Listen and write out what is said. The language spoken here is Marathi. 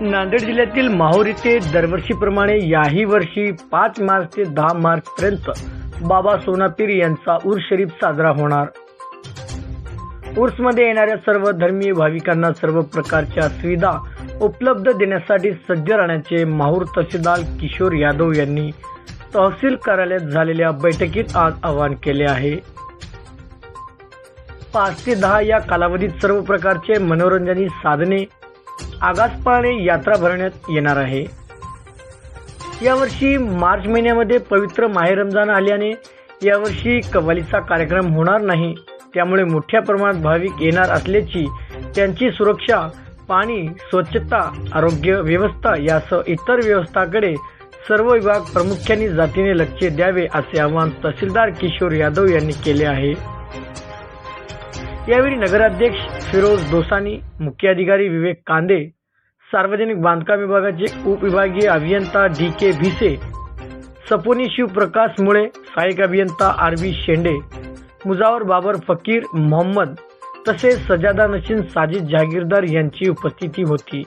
नांदेड जिल्ह्यातील माहूर येथे दरवर्षीप्रमाणे याही वर्षी पाच मार्च ते दहा मार्च पर्यंत बाबा सोनापीर यांचा उर्स शरीफ साजरा होणार. उर्समध्ये येणाऱ्या सर्व धर्मीय भाविकांना सर्व प्रकारच्या सुविधा उपलब्ध देण्यासाठी सज्ज राहण्याचे माहूर तहसीलदार किशोर यादव यांनी तहसील कार्यालयात झालेल्या बैठकीत आज आवाहन केले आहे. पाच ते दहा या कालावधीत सर्व प्रकारचे मनोरंजनी साधने आगासपणे यात्रा भरण्यात येणार आहे. यावर्षी मार्च महिन्यामध्ये पवित्र माहे रमजान आल्याने यावर्षी कव्वालीचा कार्यक्रम होणार नाही. त्यामुळे मोठ्या प्रमाणात भाविक येणार असल्याची त्यांची सुरक्षा पाणी स्वच्छता आरोग्य व्यवस्था यासह इतर व्यवस्थाकडे सर्व विभाग प्रामुख्याने जातीने लक्ष द्यावे असे आवाहन तहसीलदार किशोर यादव यांनी केले आहे. यावेळी नगराध्यक्ष फिरोज दोसानी, मुख्याधिकारी विवेक कांदे, सार्वजनिक बांधकाम विभागाचे उपविभागीय अभियंता डी के भिसे, सपोनी शिवप्रकाश मुळे, सहाय्यक अभियंता आर बी शेंडे, मुजावर बाबर फकीर मोहम्मद, तसेच सजादा नशीन साजिद जहागीरदार यांची उपस्थिती होती.